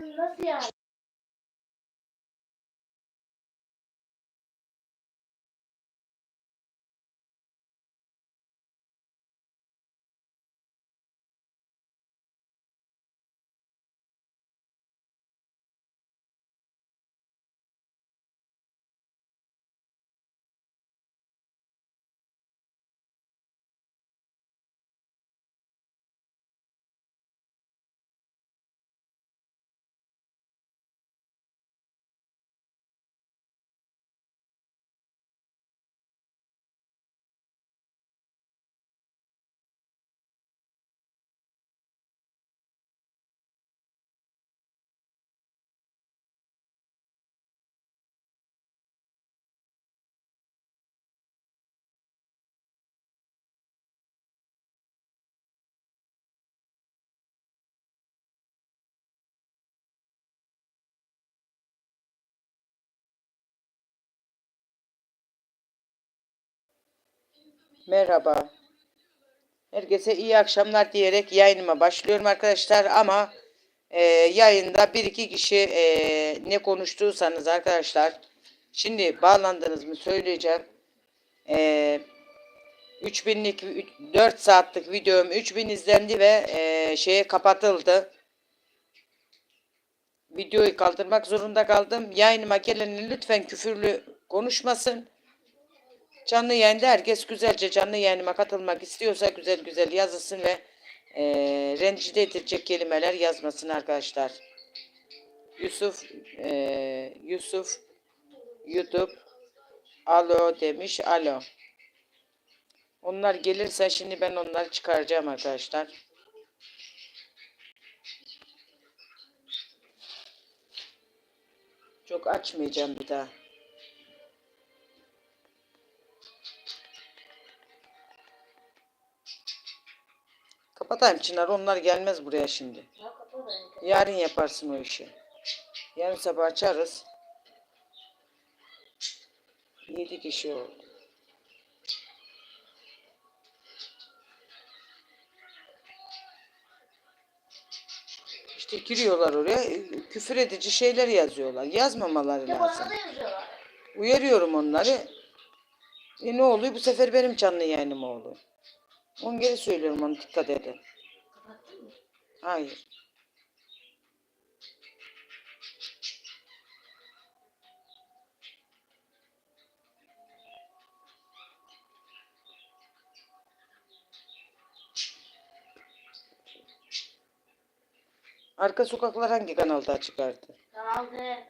Nasıl yani? Merhaba. Herkese iyi akşamlar diyerek yayınıma başlıyorum arkadaşlar ama e, yayında bir iki kişi e, ne konuştuysanız arkadaşlar şimdi bağlandınız mı söyleyeceğim. E, 3000'lik 4 saatlik videom 3000 izlendi ve e, şeye kapatıldı. Videoyu kaldırmak zorunda kaldım. Yayınıma gelenin lütfen küfürlü konuşmasın. Canlı yayında herkes güzelce canlı yayınıma katılmak istiyorsa güzel güzel yazılsın ve e, rencide edilecek kelimeler yazmasın arkadaşlar. Yusuf e, Yusuf YouTube alo demiş alo. Onlar gelirse şimdi ben onları çıkaracağım arkadaşlar. Çok açmayacağım bir daha. Kapatayım Çınar onlar gelmez buraya şimdi. Yarın yaparsın o işi. Yarın sabah açarız. Yedi kişi oldu. İşte giriyorlar oraya küfür edici şeyler yazıyorlar. Yazmamaları Ya lazım. Uyarıyorum onları. E ne oluyor? Bu sefer benim canlı yayınım oluyor. On kere söylüyorum onu dikkat edin. Hayır. Arka sokaklar hangi kanalda çıkardı? Kanal D.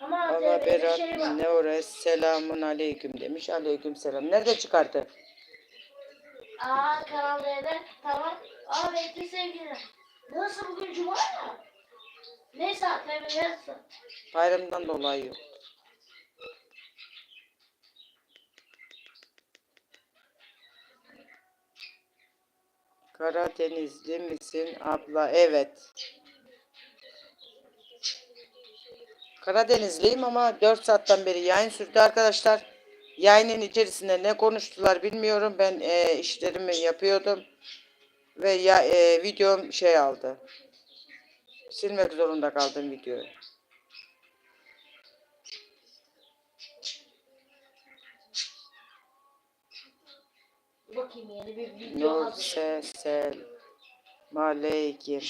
Ama Allah Berat şey var. ne orası selamun aleyküm demiş. Aleyküm selam. Nerede çıkardı? Aa Kanal D'de tamam. Aa bekle sevgilim. Nasıl bugün cuma ya? Neyse ATV yazsın. Bayramdan dolayı yok. Karadenizli misin abla? Evet. Karadenizliyim ama 4 saatten beri yayın sürdü arkadaşlar. Yayının içerisinde ne konuştular bilmiyorum. Ben e, işlerimi yapıyordum. Ve ya, e, videom şey aldı. Silmek zorunda kaldım videoyu. Bakayım yeni bir video Nur. Sesel Maleykim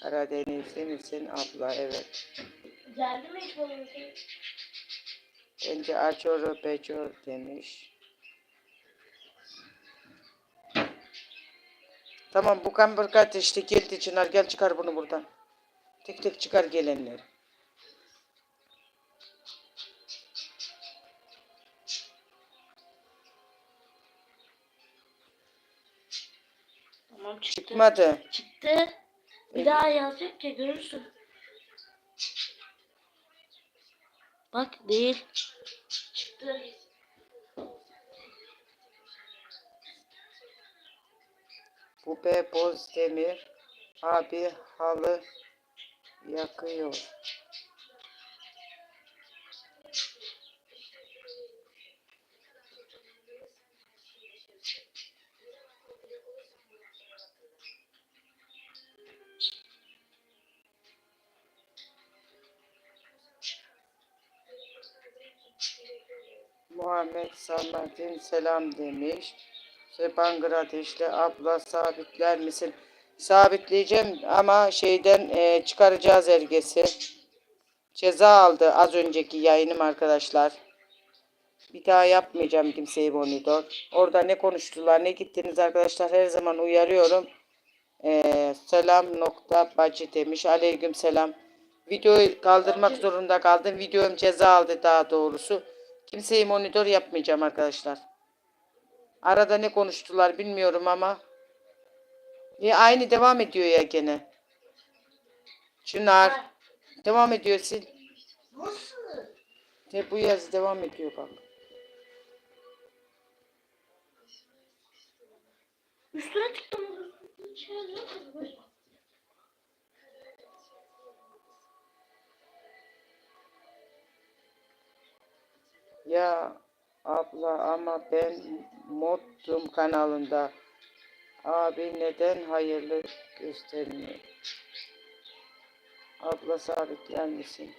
Karadenizli misin abla? Evet. Geldi mi hiç bana Bence açoru beçor demiş. Tamam bu kamburgat işte geldi Çınar gel çıkar bunu buradan. Tek tek çıkar gelenleri. Tamam çıktı. Çıkmadı. Çıktı. Bir daha yazacak ki görürsün. Bak değil. Çıktı. Bu be boz demir. Abi halı yakıyor. Muhammed Samet'in selam demiş. İşte Bangladeşli abla sabitler misin? Sabitleyeceğim ama şeyden e, çıkaracağız ergesi. Ceza aldı az önceki yayınım arkadaşlar. Bir daha yapmayacağım kimseyi monitör. Orada ne konuştular ne gittiniz arkadaşlar her zaman uyarıyorum. Ee, selam nokta bacı demiş. Aleyküm selam. Videoyu kaldırmak zorunda kaldım. Videom ceza aldı daha doğrusu. Kimseyi monitör yapmayacağım arkadaşlar. Arada ne konuştular bilmiyorum ama. E, aynı devam ediyor ya gene. Çınar. Devam ediyor sil. Nasıl? De, bu yazı devam ediyor bak. Üstüne tıktım. Şey Ya abla ama ben Moddum kanalında. Abi neden hayırlı göstermiyor? Abla sabitler misin?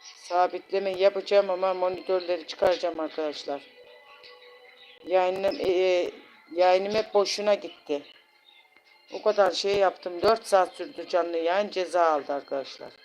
Sabitleme yapacağım ama monitörleri çıkaracağım arkadaşlar. Yayınım, e, e, yayınım hep boşuna gitti. O kadar şey yaptım. 4 saat sürdü canlı yayın ceza aldı arkadaşlar.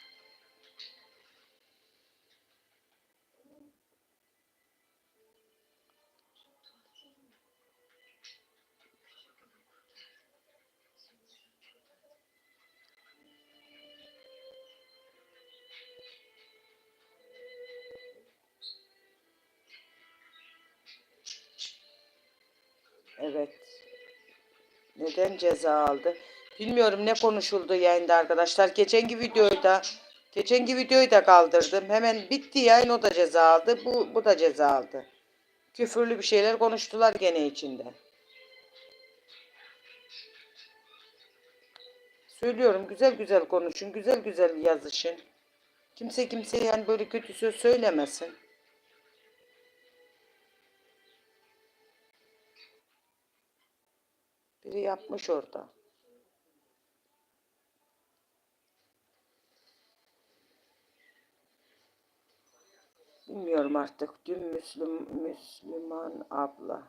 Neden ceza aldı? Bilmiyorum ne konuşuldu yayında arkadaşlar. Geçenki videoyu da geçenki videoyu da kaldırdım. Hemen bitti yayın o da ceza aldı. Bu, bu da ceza aldı. Küfürlü bir şeyler konuştular gene içinde. Söylüyorum güzel güzel konuşun. Güzel güzel yazışın. Kimse kimseye yani böyle kötü söz söylemesin. Biri yapmış orada. Bilmiyorum artık. Dün Müslüm, Müslüman abla.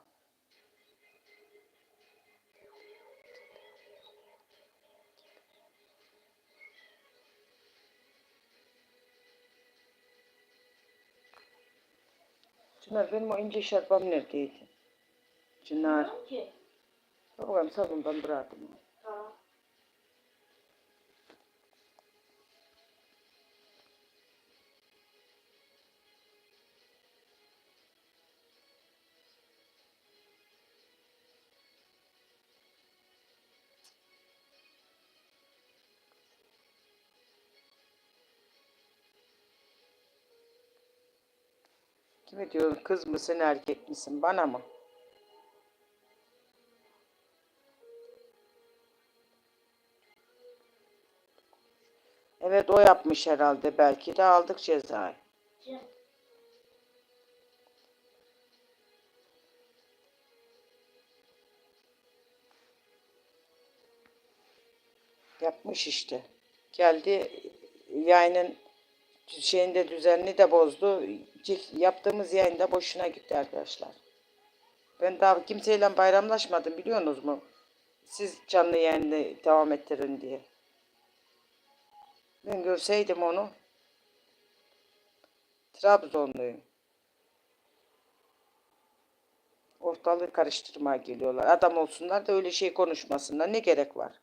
Çınar benim o ince şarpam neredeydi? Çınar. Yok. Bak bakalım salondan bıraktım. Tamam. Kime diyorsun kız mısın erkek misin bana mı? Evet o yapmış herhalde belki de aldık cezayı. Yapmış işte. Geldi yayının şeyinde düzenini de bozdu. Yaptığımız yayında boşuna gitti arkadaşlar. Ben daha kimseyle bayramlaşmadım biliyorsunuz mu? Siz canlı yayını devam ettirin diye. Ben görseydim onu. Trabzonluyum. Ortalığı karıştırmaya geliyorlar. Adam olsunlar da öyle şey konuşmasınlar. Ne gerek var?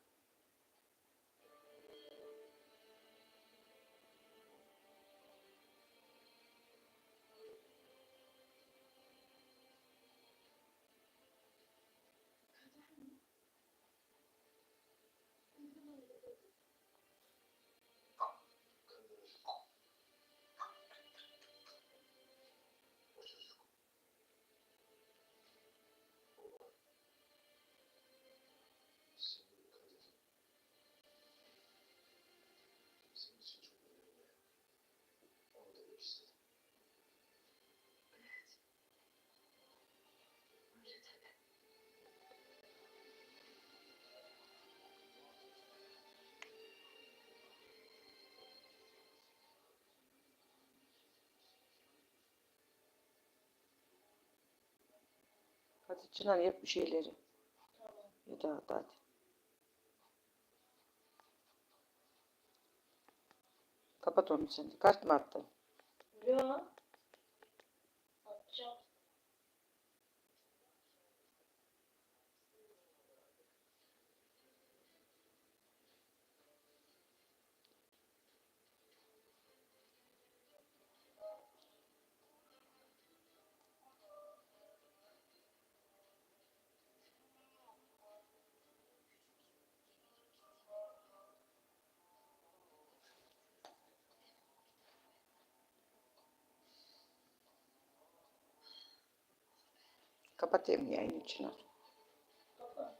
Hadi Çınar yap bir şeyleri. Ya da hadi. Kapat onu sen. Kart mı attın? Yo. Kapatayım Çınar. Kapat.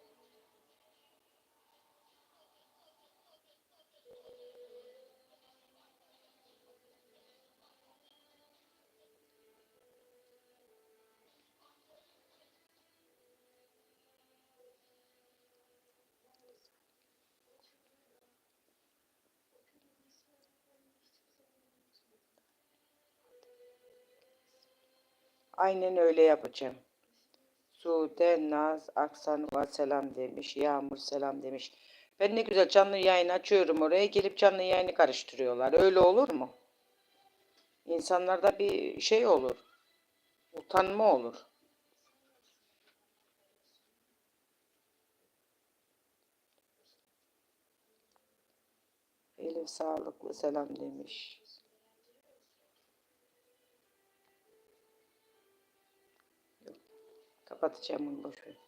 Aynen öyle yapacağım. Sude Naz Aksanova selam demiş. Yağmur selam demiş. Ben ne güzel canlı yayın açıyorum oraya. Gelip canlı yayını karıştırıyorlar. Öyle olur mu? İnsanlarda bir şey olur. Utanma olur. Elif sağlıklı selam demiş. Kapatacağım onu boş ver.